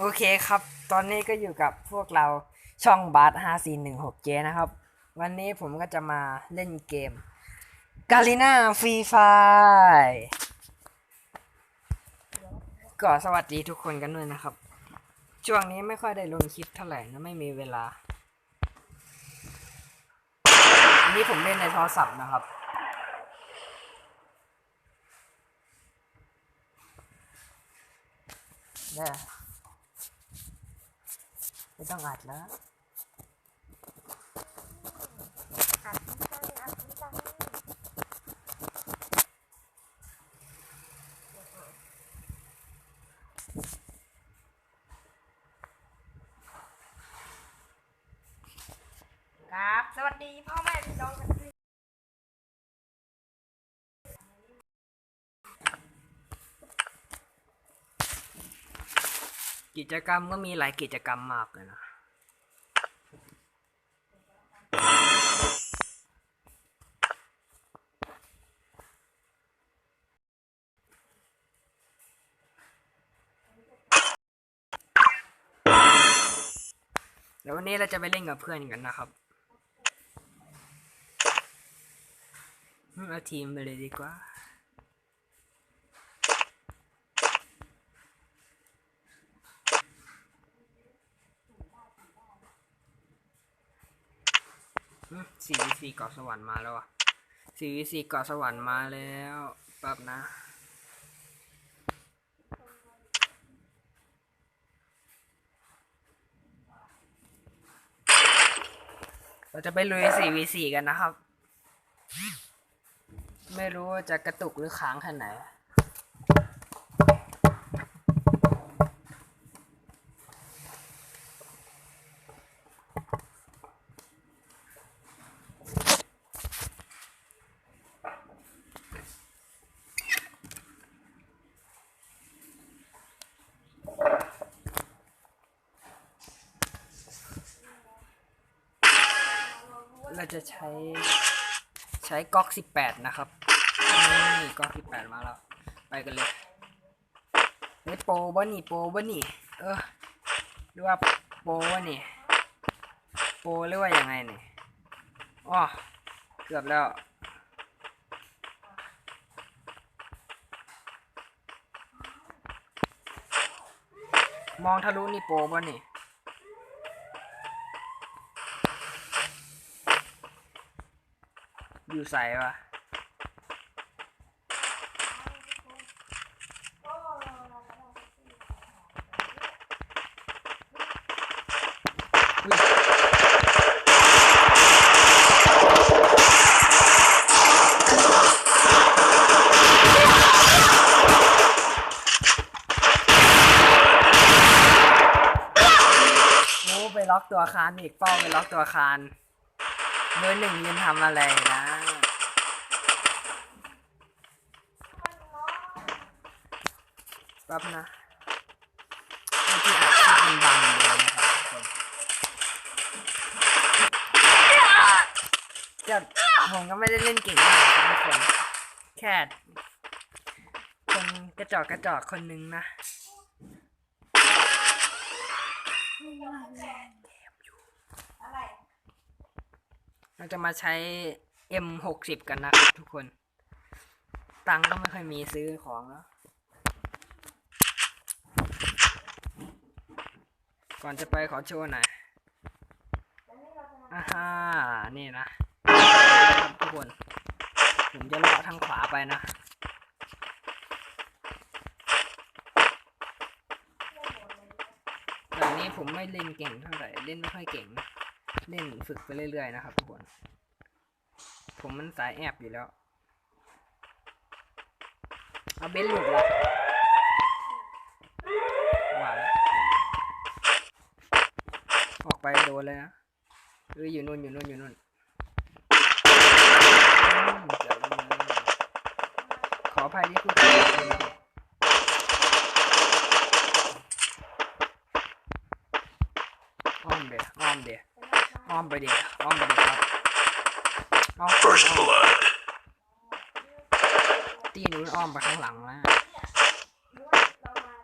โอเคครับ ตอนนี้ก็อยู่กับพวกเราช่องบาร์ห้าสี่หนึ่งหกเจนะครับ วันนี้ผมก็จะมาเล่นเกมกาลิน่าฟรีไฟก็สวัสดีทุกคนกันด้วยนะครับ ช่วงนี้ไม่ค่อยได้ลงคลิปเท่าไหร่นะไม่มีเวลาอันนี้ผมเล่นในโทรศัพท์นะครับเนี่ย ไม่ต้องอัดแล้ว ครับ สวัสดีพ่อแม่พี่น้องกันด้วย กิจกรรมก็มีหลายกิจกรรมมากเลยนะ เดี๋ยววันนี้เราจะไปเล่นกับเพื่อนกันนะครับเอาทีมไปเลยดีกว่า สี่วิสี่เกาะสวรรค์มาแล้วอะสี่วิสี่เกาะสวรรค์มาแล้วแป๊บนะเราจะไปลุยสี่วิสี่กันนะครับ ไม่รู้ว่าจะกระตุกหรือค้างแค่ไหน เราจะใช้ใช้ก๊อกสิบแปดนะครับนี่ก๊อกสิบแปดมาแล้ว ไปกันเลยเฮ้โปรบ่นี่โปรบ่นี่เออหรือว่าโปรวะนี่โปรหรือว่ายังไงนี่อ๋อเกือบแล้วมองทะลุนี่โปรบ่นี่ อยู่ใส่วะไปล็อกตัวอาคารอีกเป้าไปล็อกตัวอาคารเบอร์หนึ่งยืนทำอะไรนะ แป๊บนะเมื่อกี้อัดคลิปมันบังเลยนะครับทุกคนเดี๋ยวผมก็ไม่ได้เล่นเก่งมากครับทุกคนแค่คนกระจอกกระจอกคนนึงนะเราจะมาใช้ M60 กันนะครับทุกคน ตังค์ก็ไม่ค่อยมีซื้อของแล้ว ก่อนจะไปขอโชว์หน่อยอ่าฮะนี่นะทุกคน ผมจะเลาะทางขวาไปนะแบบนี้ผมไม่เล่นเก่งเท่าไหร่ เล่นไม่ค่อยเก่ง เล่นฝึกไปเรื่อยๆนะครับทุกคน ผมมันสายแอบอยู่แล้ว เอาเบนซ์หลุดละว่าแล้วออกไป โดนเลยนะเอออยู่นู่นอยู่นู่นอยู่นู่นอืมเกือบแล้วนะขออภัยที่พูดผิดนะครับอ้อมเดี๋ยวอ้อมเดี๋ยวอ้อมไปเดี๋ยวอ้อมไปเดี๋ยวครับอ้อม First อ้อม blood. ตีนู้นอ้อมไปข้างหลังแล้ว เรามา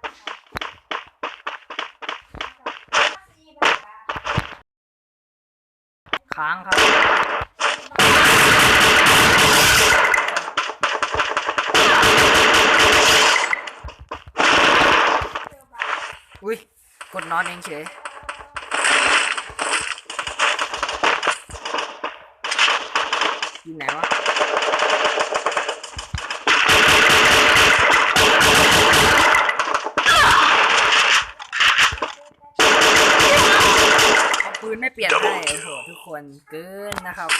ค้างครับ อุ้ยกดนอนเองเฉยอยู่ไหนวะ คนเกินนะครับ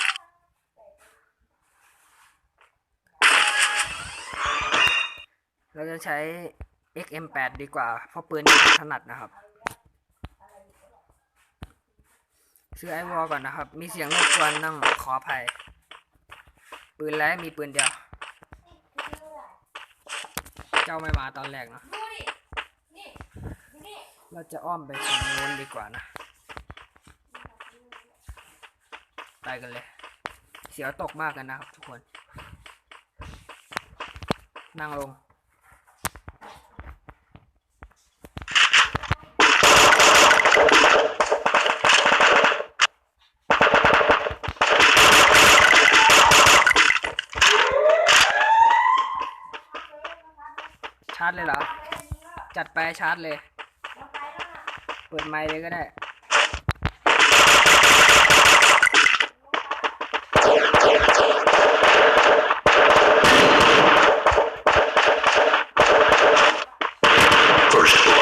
เราจะใช้ XM8 ดีกว่า เพราะปืนนี้ถนัดนะครับ ซื้อไอวอลก่อนนะครับ มีเสียงรบกวนต้องขออภัย ปืนแรกมีปืนเดียว เจ้าไม่มาตอนแรกเนอะเราจะอ้อมไปทางโน้นดีกว่านะ ไปกันเลย เสียวตกมากกันนะครับทุกคน นั่งลงชาร์จเลยเหรอ จัดไปชาร์จเลย เปิดไมค์เลยก็ได้ First